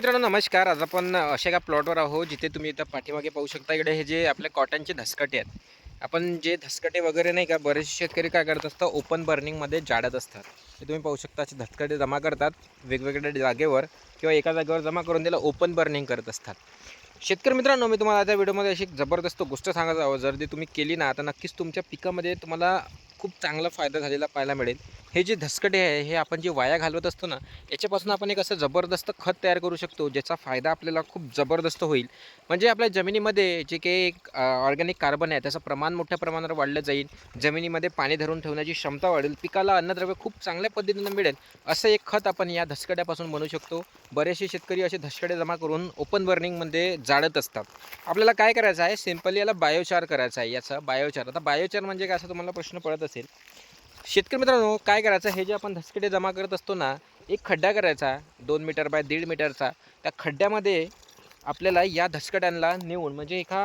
मित्रांनो नमस्कार. आज आपण अशा एका प्लॉटवर आहोत जिथे तुम्ही इथं पाठीमागे पाहू शकता इकडे हे जे आपल्या कॉटनचे धसकटे आहेत. आपण जे धसकटे वगैरे नाही का बरेचसे शेतकरी काय करत असतात ओपन बर्निंगमध्ये जाडत असतात. हे तुम्ही पाहू शकता असे धसकटे जमा करतात वेगवेगळ्या जागेवर किंवा एका जागेवर जमा करून त्याला ओपन बर्निंग करत असतात. शेतकरी मित्रांनो मी तुम्हाला त्या व्हिडिओमध्ये अशी एक जबरदस्त गोष्ट सांगत आहोत. जर ती तुम्ही केली ना तर नक्कीच तुमच्या पिकामध्ये तुम्हाला खूप चांगला फायदा झालेला पाहायला मिळेल. हे जे धसकटे आहे हे आपण जे वाया घालवत असतो ना याच्यापासून आपण एक असं जबरदस्त खत तयार करू शकतो ज्याचा फायदा आपल्याला खूप जबरदस्त होईल. म्हणजे आपल्या जमिनीमध्ये जे काही एक ऑर्गॅनिक कार्बन आहे त्याचं प्रमाण मोठ्या प्रमाणावर वाढलं जाईल. जमिनीमध्ये पाणी धरून ठेवण्याची क्षमता वाढेल. पिकाला अन्नद्रव्य खूप चांगल्या पद्धतीनं मिळेल. असं एक खत आपण या धसकट्यापासून बनवू शकतो. बरेचसे शेतकरी असे धसकडे जमा करून ओपन बर्निंगमध्ये जाळत असतात. आपल्याला काय करायचं आहे? सिम्पली याला बायोचार करायचा आहे याचा बायोचार आता बायोचार म्हणजे काय? असं तुम्हाला प्रश्न पडत असेल. शेतकरी मित्रांनो काय करायचं? हे जे आपण धसकडे जमा करत असतो ना एक खड्डा करायचा दोन मीटर बाय दीड मीटरचा. त्या खड्ड्यामध्ये आपल्याला या धसकट्यांना नेऊन म्हणजे एका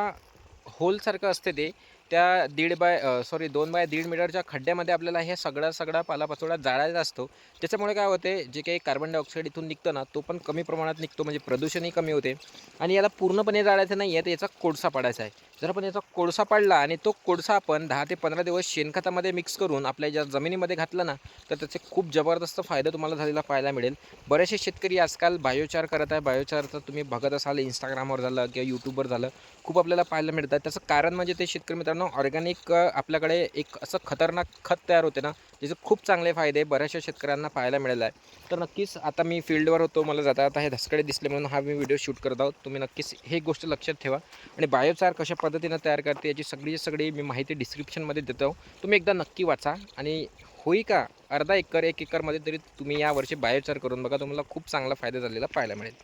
होलसारखं असते ते त्या दीड बाय सॉरी दोन बाय दीड मीटरच्या खड्ड्यामध्ये आपल्याला हे सगळा सगळा पालापाचोळा जाळायचा असतो. त्याच्यामुळे काय होते जे काही कार्बन डायऑक्साईड इथून निघतं ना तो पण कमी प्रमाणात निघतो म्हणजे प्रदूषणही कमी होते. आणि याला पूर्णपणे जाळायचं नाही आहे तर याचा कोळसा पाडायचा आहे. जर आपण याचा कोळसा पाडला आणि तो कोळसा आपण दहा ते पंधरा दिवस शेणखतामध्ये मिक्स करून आपल्या ज्या जमिनीमध्ये घातला ना तर त्याचे खूप जबरदस्त फायदा तुम्हाला झालेला पाहायला मिळेल. बरेचसे शेतकरी आजकाल बायोचार करत आहे. बायोचार तर तुम्ही बघत असाल इंस्टाग्रामवर झालं किंवा यूट्यूबवर झालं खूप आपल्याला पाहायला मिळतात. त्याचं कारण म्हणजे ते शेतकरी मित्रांनो ऑर्गॅनिक आपल्याकडे एक असं खतरनाक खत तयार होते ना ज्याचे खूप चांगले फायदे बऱ्याचशा शेतकऱ्यांना पाहायला मिळाला आहे. तर नक्कीच आता मी फील्डवर होतो मला जाता आता हे धसकडे दिसले म्हणून हा मी व्हिडिओ शूट करत आहोत. तुम्ही नक्कीच हे गोष्ट लक्षात ठेवा. आणि बायोचार कशा पद्धतीनं तयार करते याची सगळी सगळी मी माहिती डिस्क्रिप्शनमध्ये देतो तुम्ही एकदा नक्की वाचा आणि होई का अर्धा एकर एक एकरमध्ये तरी तुम्ही यावर्षी बायोचार करून बघा तुम्हाला खूप चांगला फायदा झालेला पाहायला मिळेल.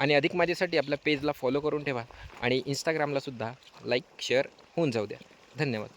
आणि अधिक माझ्यासाठी आपल्या पेजला फॉलो करून ठेवा आणि इंस्टाग्रामलासुद्धा लाईक शेअर होऊन जाऊ द्या. धन्यवाद.